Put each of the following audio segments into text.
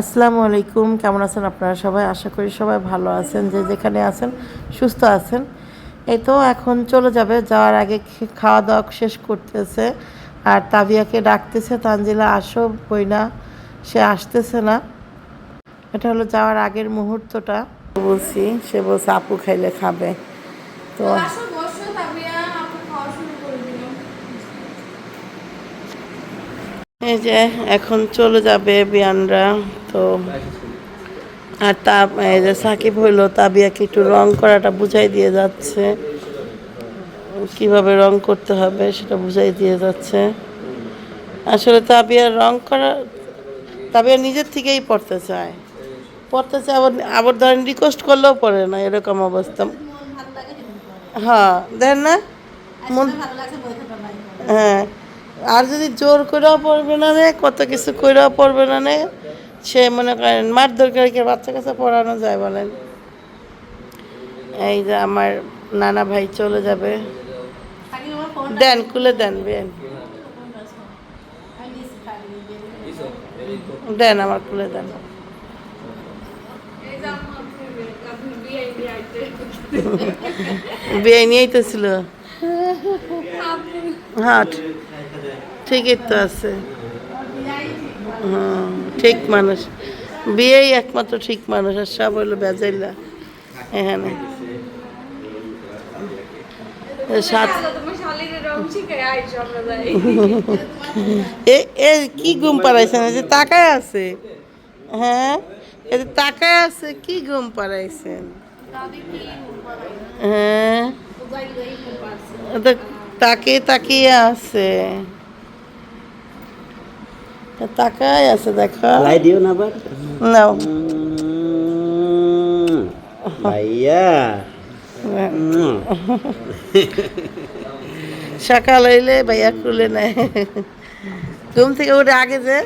আসসালামু আলাইকুম, কেমন আছেন আপনারা সবাই? আশা করি সবাই ভালো আছেন, যে যেখানে আছেন, সুস্থ আছেন। এই তো এখন চলে যাবে, যাওয়ার আগে খাওয়া দাওয়া শেষ করতেছে। আর তাবিয়াকে ডাকতেছে, তানজিলা, আসো বই না সে আসতেছে না। এটা হলো যাওয়ার আগের মুহূর্তটা। বলছি, সে বলছে, আপু খাইলে খাবে। তো আসো বসো তাবিয়া আপু খাওয়া শুরু করে দিল এই যে এখন চলে যাবে বিয়ানরা তো আর তা এই যে সাকিব হইল তাবিয়াকে একটু রং করাটা বুঝাই দিয়ে যাচ্ছে। কীভাবে রং করতে হবে সেটা বুঝাই দিয়ে যাচ্ছে। আসলে তাবিয়া রং করা তাবিয়া নিজের থেকেই পড়তে চায়। পড়তে চায় আবার আবার ধরেন রিকোয়েস্ট করলেও পড়ে না এরকম অবস্থা। হ্যাঁ দেন না? মন হ্যাঁ। আর যদি জোর করেও পড়বে না নে কত কিছু করেও পড়বে না নে সে মনে করেন মার দরকার কি বাচ্চা কাছে পড়ানো যায় বলেন? এই যে আমার নানা ভাই চলে যাবে। দেন খুলে দেন বেন। দেন আমার খুলে দেন। বিয়ে নিয়েই তো ছিল হ্যাঁ ঠিকই তো আছে। হুম, ঠিক মানুষ। বিয়েই একমাত্র ঠিক মানুষ, আর সব হইল বেজাইলা এখানে। এ কি ঘুম পাড়াইছেন যে তাকায় আছে। হ্যাঁ? এই যে তাকায় আছে, কি ঘুম পাড়াইছেন? হ্যাঁ? ও তো তাকিয়ে আছে। তাকায় আছে দেখো। লাই দিও না আবার। নাও। ভাইয়া। সকাল হইলে ভাইয়া খুলে নেয়। ঘুম থেকে উঠে আগে যে।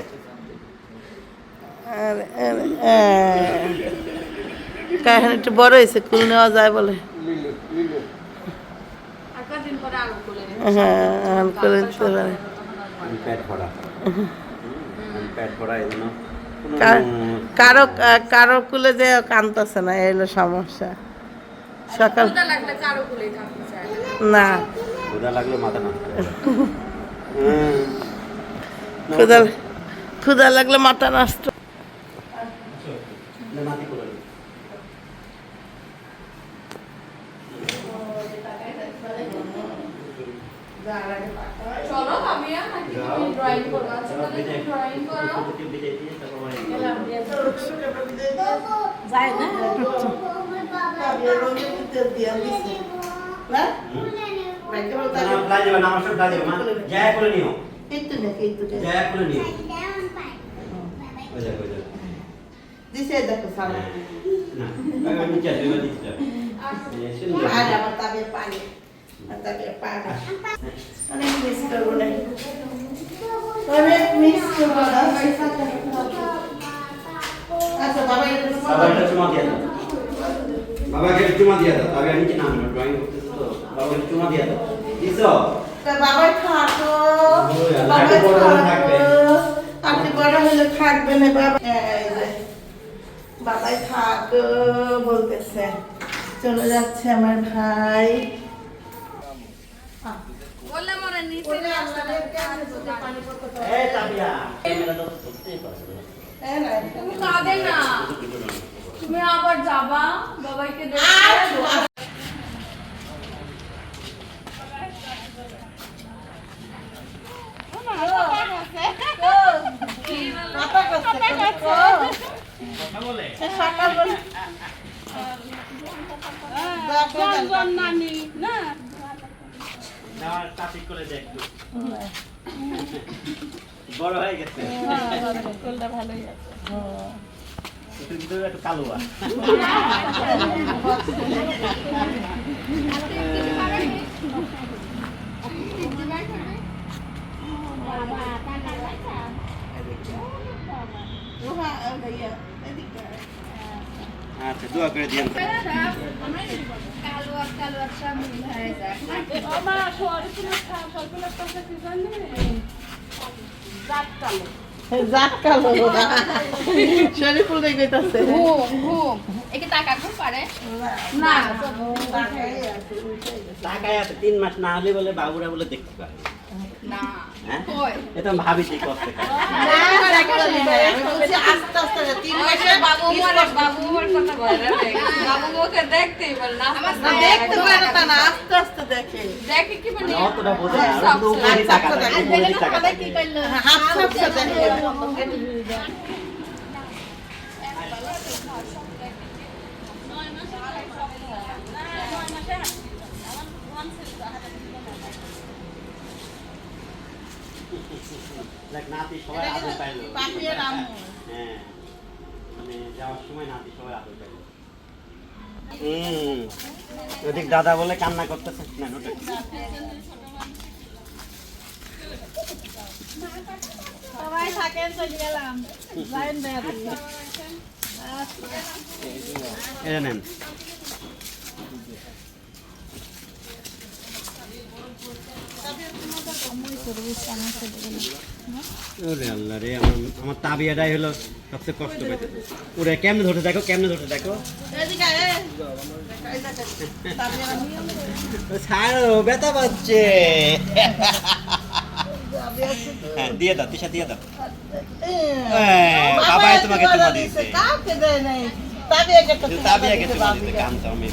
কাহিনী একটু বড় হয়েছে খুলে নেওয়া যায় বলে আর কদিন পরে আলো খুলে হ্যাঁ করে দিতে পারে কার- কুলে যে কানতেছে না এই হলো সমস্যা। সকাল না। ক্ষুদা লাগলে মাথা নষ্ট না, নাতি করে দিও। চলো নাকি তুমি ড্রয়িং করো আচ্ছা তাহলে তুমি ড্রয়িং করো। যায় না? করে নিও। একটু দেখে করে নিও। দিছে সামনে না। এই সুন্দর। আর আমার তাবে পানি বাবাকে চুমা দিয়ে দাও তবে আমি নিচে নামবো না ড্রয়িং করতেছো তো বাবাকে চুমা দিয়ে দাও দিছো ওই বাবাই লাড্ডু থাকবে। আপনি বড় হলে থাকবে বাবা বাবাই থাকো, বলতেছে চলে যাচ্ছে আমার ভাই বললাম ওরা নিচে এই তাবিয়া ক্যামেরা তো ধরতেই পারছ না। এই নাই। তুমি না আবার যাবা বাবাইকে দেখতে মাথা করছে, করছে। সে সকালবেলা যাওয়ার ট্রাফিক করে দেখ একটু। বড় হয়ে গেছে। একটু ভিতরে একটু কালোয়া। আচ্ছা দোয়া করে জানি জাত কালো। শরীফুল রে ঘুম ঘুম একে টাকা ঘুম পারে না তিন মাস না হলে বলে বাবুরা বলে দেখতে পারে। না। এটা ভাবি ঠিক করতে পারে আস্তে আস্তে তিন আমাকে মাসে বাবু মারে বাবু মার কথা বলে রে বাবু মুখে দেখতেই বল না না, দেখতে পারে না তা না আস্তে আস্তে দেখে দেখে কি মানে মানে অতটা বোঝে না ওরা শুধু উপরেই টাকা থাকে উপরেই টাকা থাকে হাফ হাফ দেখে দেখ নাতি সবাই আদর পাইলো। হ্যাঁ মানে যাওয়ার সময় নাতি সবাই আদর পাইলো ওদিক দাদা বলে কান্না করতেছে। না ওটা সবাই থাকেন চলে গেলাম। লাইন দেয় এটা নেন। ওরে আল্লাহ রে আমার আমার তাবিয়াটাই হলো সবচেয়ে কষ্ট পেতে ওরে কেমনে ধরতে দেখো কেমনে ধরতে দেখো। ছাড়ো ব্যথা পাচ্ছে। হ্যাঁ দিয়ে দাও তিশা দিয়ে দাও। বাবাই তোমাকে চুমা দিয়েছে। তাবিয়াকে দিতে কাম চাও মেয়ে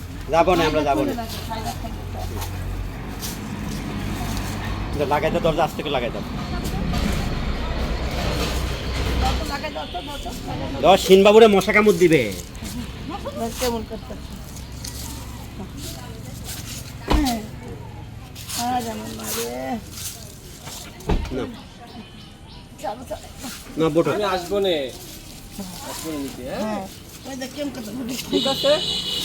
যাব না আমরা যাব না। লাগাই দাও দরজা আস্তে করে লাগাই দাও। দশ সিনবাবুরে মশা কামড় দিবে। কেমন করতে না। না বোটো। আমি আসব নে। আসব নিতে হ্যাঁ? হ্যাঁ। ওই দেখ কেমন করতে ঠিক আছে?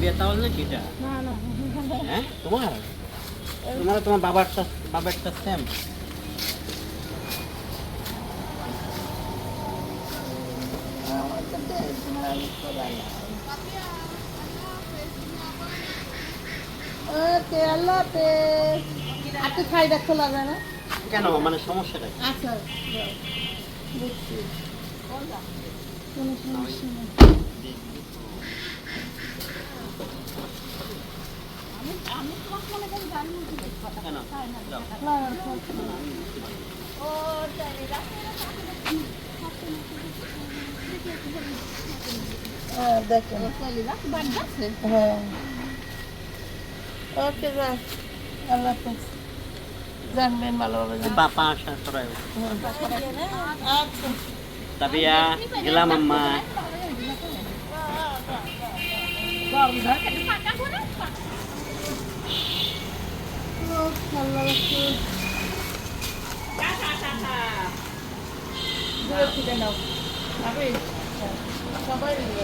তাবিয়া তাহলে না কিটা হ্যাঁ? তোমার? তোমার তোমার বাবারটা বাবারটা সেম ওকে আল্লাহ হাফেজ। আর যায় না? কেন? মানে সমস্যাটা? আচ্ছা বুঝছি। কেন দেখেন হ্যাঁ ওকে যা আল্লাহ হাফেজ জানবেন ভালোভাবে জানবেন পা পা আসা সরাই আচ্ছা তাবিয়া গেলাম আম্মা আল্লাহ হাফেজ দূরে থেকে নাও আমি সবাই দিল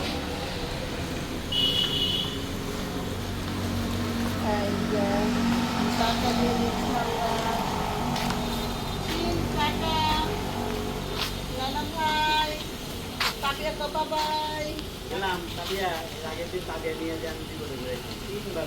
এই যে টাকা দিয়ে দিচ্ছি আল্লাহ তিন টাকা লালাম ভাই টাকা তো বাবাই গেলাম তাবিয়া এর আগের দিন তাবিয়া নিয়ে যান জীবনে ঘুরে তিনবার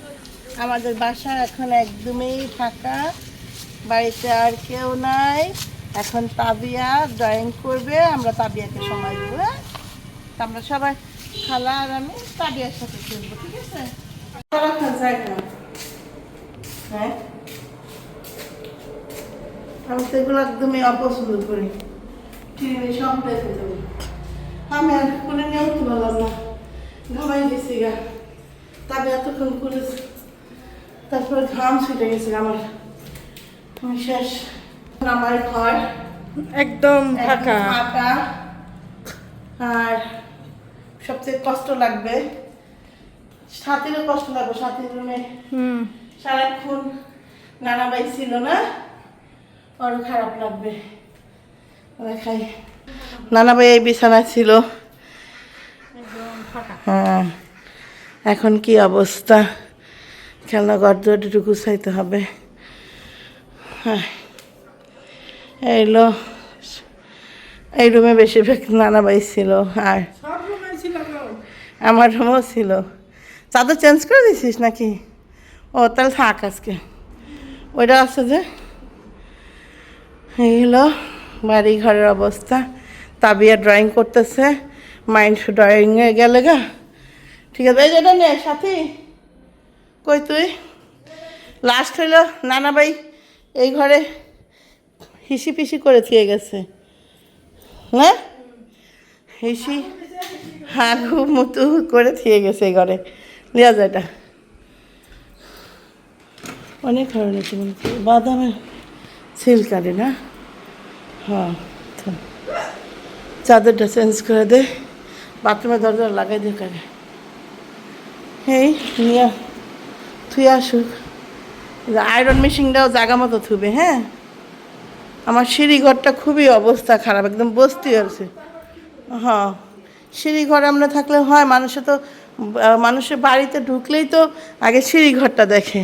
আমাদের বাসা এখন একদমই ফাঁকা, বাড়িতে আর কেউ নাই। এখন তাবিয়া ড্রয়িং করবে, আমরা তাবিয়াকে সময় দেবো হ্যাঁ? আমরা সবাই খালা আর আমি তাবিয়ার সাথে খেলব ঠিক আছে? হ্যাঁ? আমি তো এগুলো একদমই অপছন্দ করি। আমি এতক্ষণ করেছি তারপরে ঘাম ছুটে গেছে আমার। আমি শেষ। আমার ঘর একদম একদম ফাঁকা। আর সবচেয়ে কষ্ট লাগবে সাথীরও কষ্ট লাগবে সাথীর রুমে হুম। সারাক্ষণ নানা ভাই ছিল না ওরও খারাপ লাগবে। দেখাই। নানা ভাই এই বিছানায় ছিল। হ্যাঁ। এখন কি অবস্থা? খেলনা ঘর একটু গুছাইতে হবে। হ্যাঁ এইলো এই রুমে বেশিরভাগ নানা ভাই ছিল আর আমার রুমও ছিল। চাদর চেঞ্জ করে দিছিস নাকি? ও, তাহলে থাক আজকে। ওইটা আছে যে, এই হলো বাড়ি ঘরের অবস্থা। তাবিয়া ড্রয়িং করতেছে, মাইন্ড ড্রয়িংয়ে গেলে গা। ঠিক আছে, এই যেটা নে, সাথী। কই তুই? লাস্ট হইল নানা ভাই, এই ঘরে হিসি পিসি করে থিয়ে গেছে। হ্যাঁ? হিসি, হাগু, মুতু করে থিয়ে গেছে এই ঘরে। লিয়া যায় এটা। অনেক ধরনের জীবন বাদামের সিলকারি না? হ্যাঁ চাদরটা চেঞ্জ করে দে। বাথরুমে দরজা লাগাই দে কারে এই, নিয়ে থুই আসুক আয়রন মেশিনটাও জাগা মতো থুবে হ্যাঁ? আমার সিঁড়িঘরটা খুবই অবস্থা খারাপ, একদম বস্তি আছে হ্যাঁ সিঁড়িঘর আমরা থাকলে হয়, মানুষে তো মানুষের বাড়িতে ঢুকলেই তো আগে সিঁড়িঘরটা দেখে।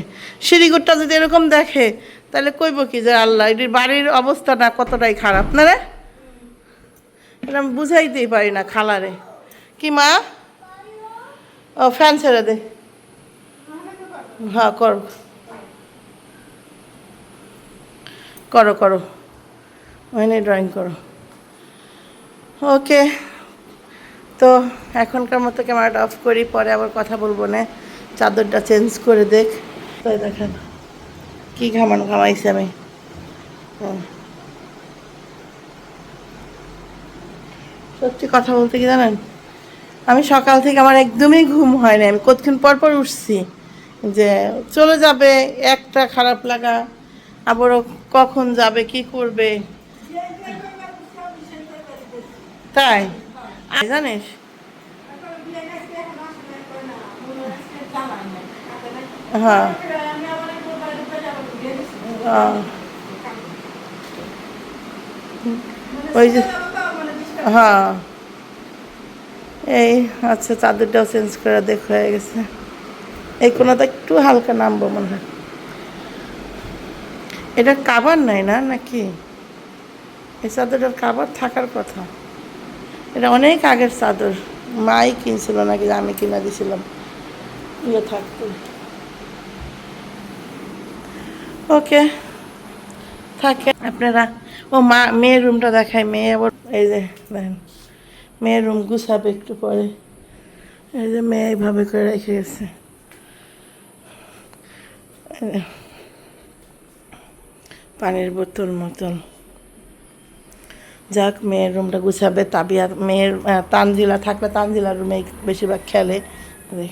সিঁড়িঘরটা যদি এরকম দেখে, তাহলে কইব কি যে আল্লাহ এটির বাড়ির অবস্থাটা কতটাই খারাপ, না রে? এটা আমি বুঝাইতেই পারি না খালারে। কি মা? ও ফ্যান ছেড়ে দে। হ্যাঁ করো। করো করো। ওইনে ড্রয়িং করো। ওকে তো এখনকার মতো ক্যামেরাটা অফ করি, পরে আবার কথা বলব না। চাদরটা চেঞ্জ করে দেখ। তাই দেখেন, কি ঘামানো ঘামাইছি আমি। সত্যি কথা বলতে কি জানেন? আমি সকাল থেকে আমার একদমই ঘুম হয় না আমি কতক্ষণ পর পর উঠছি। যে চলে যাবে, একটা খারাপ লাগা, আবারও কখন যাবে, কি করবে? তাই? জানিস? হ্যাঁ। আহ। ওই যে হ্যাঁ। এই আচ্ছা চাদরটাও চেঞ্জ করে দেখ, হয়ে গেছে। এই কোনোটা একটু হালকা নামবো মনে হয়। এটা কাবার নাই না, নাকি? এই চাদরটার কাবার থাকার কথা। এটা অনেক আগের চাদর। মাই কিনছিল নাকি আমি কিনা দিছিলাম। ইয়ে থাকতো ওকে। থাকে। আপনারা, ও মা, মেয়ের রুমটা দেখায় মেয়ে আবার, এই যে, দেখেন। মেয়ের রুম গুছাবে একটু পরে। এই যে মেয়ে এইভাবে করে রেখে গেছে। পানির বোতল মতন যাক, মেয়ের রুমটা গুছাবে, তাবিয়া, মেয়ের তানজিলা থাকলে তানজিলার রুমে বেশিরভাগ খেলে। এই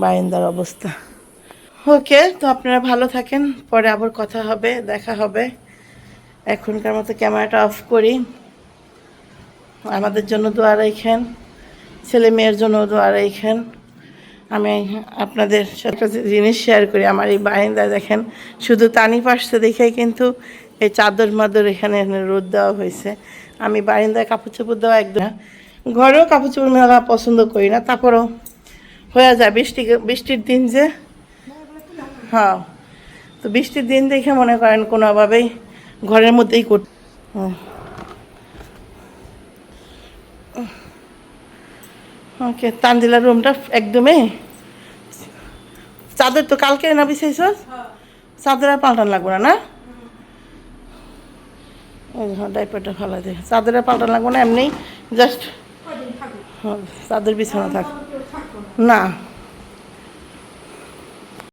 বারিন্দার অবস্থা। ওকে, তো আপনারা ভালো থাকেন, পরে আবার কথা হবে, দেখা হবে। এখনকার মতো ক্যামেরাটা অফ করি। আমাদের জন্য দোয়া রাখেন, ছেলে মেয়ের জন্য দোয়া রাখেন। আমি আপনাদের সাথে জিনিস শেয়ার করি। আমার এই বারিন্দায় দেখেন, শুধু তানি পাশে দেখে কিন্তু এই চাদর মাদর এখানে রোদ দেওয়া হয়েছে। আমি বারিন্দায় কাপড় চোপড় দেওয়া একদম। ঘরেও কাপড় চোপড় মেলা পছন্দ করি না, তারপরও হয়ে যায়। বৃষ্টি, বৃষ্টির দিন যে হ্যাঁ। তো বৃষ্টির দিন দেখে মনে করেন কোনোভাবেই ঘরের মধ্যেই কর ওকে তানজিলার রুমটা একদমই? চাদর তো কালকে না বিছাইছ চাদর আর পাল্টান লাগবো না না? ওই হ্যাঁ ডাইপারটা ফালা দে। চাদর আর পাল্টান লাগবো না এমনি জাস্ট হ্যাঁ চাদর বিছানো থাক। না।